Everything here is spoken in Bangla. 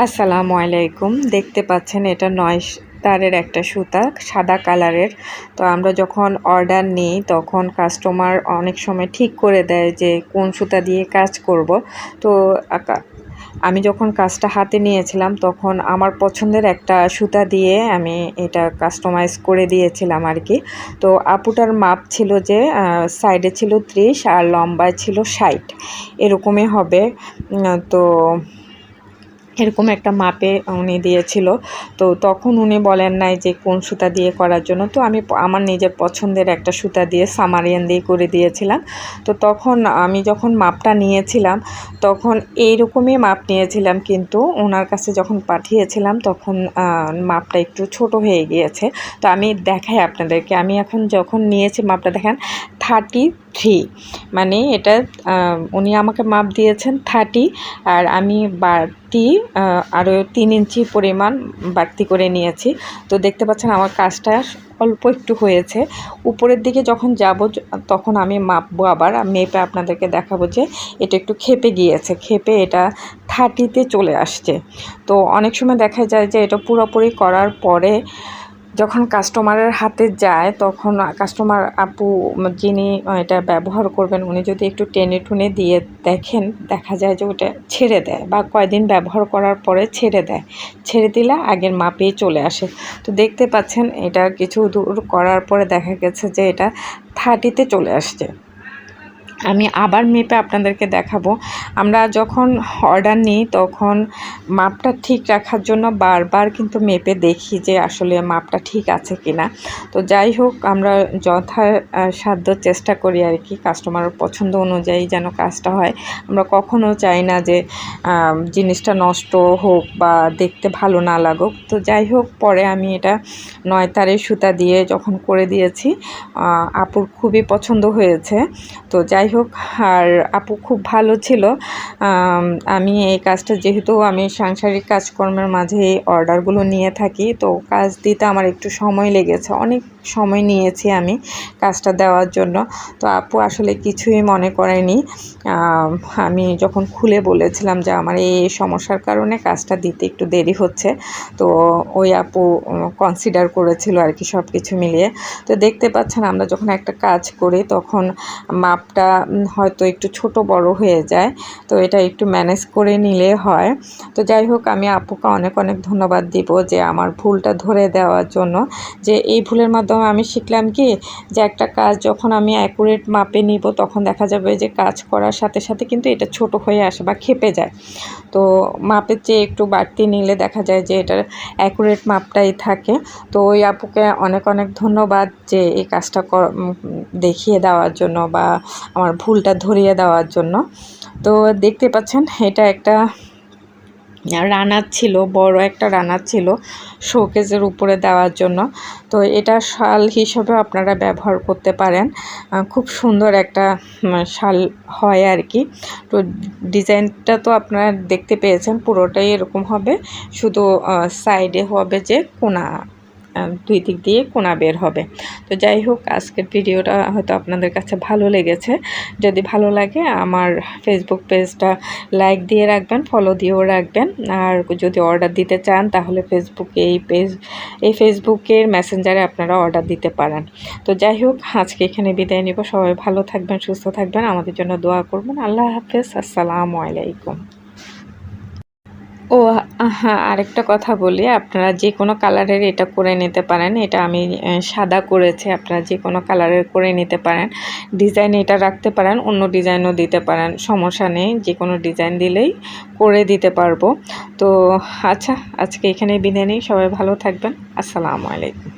আসসালামু আলাইকুম। দেখতে পাচ্ছেন এটা নয় তারের একটা সুতা, সাদা কালারের। তো আমরা যখন অর্ডার নিই, তখন কাস্টমার অনেক সময় ঠিক করে দেয় যে কোন সুতা দিয়ে কাজ করব। তো আমি যখন কাজটা হাতে নিয়েছিলাম, তখন আমার পছন্দের একটা সুতা দিয়ে আমি এটা কাস্টমাইজ করে দিয়েছিলাম আর কি তো আপুটার মাপ ছিল যে সাইডে ছিল ত্রিশ আর লম্বায় ছিল ষাট। এরকমই হবে। তো এরকম একটা মাপে উনি দিয়েছিল। তো তখন উনি বলেন নাই যে কোন সুতা দিয়ে করার জন্য। তো আমি আমার নিজের পছন্দের একটা সুতা দিয়ে সামারিয়ান দিয়ে করে দিয়েছিলাম। তো তখন আমি যখন মাপটা নিয়েছিলাম, তখন এইরকমই মাপ নিয়েছিলাম কিন্তু ওনার কাছে যখন পাঠিয়েছিলাম, তখন মাপটা একটু ছোট হয়ে গিয়েছে। তো আমি দেখাই আপনাদেরকে। আমি এখন যখন নিয়েছি মাপটা, দেখেন থার্টি থ্রি মানে এটা উনি আমাকে মাপ দিয়েছেন থার্টি আর আমি বাড়তি আরও তিন ইঞ্চি পরিমাণ বাড়তি করে নিয়েছি। তো দেখতে পাচ্ছেন আমার কাজটা অল্প একটু হয়েছে। উপরের দিকে যখন যাব তখন আমি মাপবো আবার। মেপে আপনাদেরকে দেখাবো যে এটা একটু খেপে গিয়েছে। খেপে এটা থার্টিতে চলে আসছে। তো অনেক সময় দেখা যায় যে এটা পুরোপুরি করার পরে যখন কাস্টমারের হাতে যায়, তখন কাস্টমার আপু যিনি এটা ব্যবহার করবেন, উনি যদি একটু টেনে টুনে দিয়ে দেখেন, দেখা যায় যে ওটা ছেড়ে দেয় বা কয়দিন ব্যবহার করার পরে ছেড়ে দেয়। ছেড়ে দিলে আগের মাপেই চলে আসে। তো দেখতে পাচ্ছেন, এটা কিছু দূর করার পরে দেখা গেছে যে এটা থার্টিতে চলে আসছে। আমি আবার মেপে আপনাদেরকে দেখাবো। আমরা যখন অর্ডার নিই, তখন মাপটা ঠিক রাখার জন্য বারবার কিন্তু মেপে দেখি যে আসলে মাপটা ঠিক আছে কি না তো যাই হোক, আমরা যথা সাধ্য চেষ্টা করি আর কি কাস্টমারের পছন্দ অনুযায়ী যেন কাজটা হয়। আমরা কখনো চাই না যে জিনিসটা নষ্ট হোক বা দেখতে ভালো না লাগুক। তো যাই হোক, পরে আমি এটা নয় তারের সুতা দিয়ে যখন করে দিয়েছি আপুর খুবই পছন্দ হয়েছে। তো যাই হোক আর আপু খুব ভালো ছিল। আমি এই কাজটা যেহেতু আমি সাংসারিক কাজকর্মের মাঝে এই অর্ডারগুলো নিয়ে থাকি, তো কাজ দিতে আমার একটু সময় লেগেছে। অনেক সময় নিয়েছি আমি কাজটা দেওয়ার জন্য। তো আপু আসলে কিছুই মনে করেনি। আমি যখন খুলে বলেছিলাম যে আমার এই সমস্যার কারণে কাজটা দিতে একটু দেরি হচ্ছে, তো ওই আপু কনসিডার করেছিল আর কি সব কিছু মিলিয়ে। তো দেখতে পাচ্ছেন আমরা যখন একটা কাজ করি, তখন মাপটা হয়তো একটু ছোট বড় হয়ে যায়। তো এটা একটু ম্যানেজ করে নিলে হয়। তো যাই হোক, আমি আপুকে অনেক অনেক ধন্যবাদ দিব যে আমার ভুলটা ধরে দেওয়ার জন্য। যে এই ভুলের মাধ্যমে আমি শিখলাম কি, যে একটা কাজ যখন আমি অ্যাকুরেট মাপে নিব, তখন দেখা যাবে যে কাজ করার সাথে সাথে কিন্তু এটা ছোট হয়ে আসে বা খেপে যায়। তো মাপের চেয়ে একটু বাড়তি নিলে দেখা যায় যে এটার অ্যাকুরেট মাপটাই থাকে। তো ওই আপুকে অনেক অনেক ধন্যবাদ যে এই কাজটা দেখিয়ে দেওয়ার জন্য বা আমার ভুলটা ধরিয়ে দেওয়ার জন্য। তো দেখতে পাচ্ছেন, এটা একটা রানার ছিল, বড় একটা রানার ছিল শোকেজের উপরে দেওয়ার জন্য। তো এটা শাল হিসাবে আপনারা ব্যবহার করতে পারেন। খুব সুন্দর একটা শাল হয় আর কি। তো ডিজাইনটা তো আপনারা দেখতে পেয়েছেন, পুরোটাই এরকম হবে। শুধু সাইডে হবে যে কোনা। দুই দিক দিয়ে কোনা বের হবে। তো যাই হোক, আজকের ভিডিওটা হয়তো আপনাদের কাছে ভালো লেগেছে। যদি ভালো লাগে, আমার ফেসবুক পেজটা লাইক দিয়ে রাখবেন ফলো দিয়েও রাখবেন। আর যদি অর্ডার দিতে চান, তাহলে ফেসবুকে এই পেজ এই ফেসবুকের মেসেঞ্জারে আপনারা অর্ডার দিতে পারেন। তো যাই হোক, আজকে এখানে বিদায় নিব। সবাই ভালো থাকবেন, সুস্থ থাকবেন। আমাদের জন্য দোয়া করবেন। আল্লাহ হাফেজ। আসসালামু আলাইকুম। ও হ্যাঁ আরেকটা কথা বলি। আপনারা যে কোনো কালারের এটা করে নিতে পারেন। এটা আমি সাদা করেছি। আপনারা যে কোনো কালারের করে নিতে পারেন। ডিজাইন এটা রাখতে পারেন, অন্য ডিজাইনও দিতে পারেন। সমস্যা নেই, যে কোনো ডিজাইন দিলেই করে দিতে পারব। তো আচ্ছা আজকে এখানে বিদায় নিই। সবাই ভালো থাকবেন। আসসালামু আলাইকুম।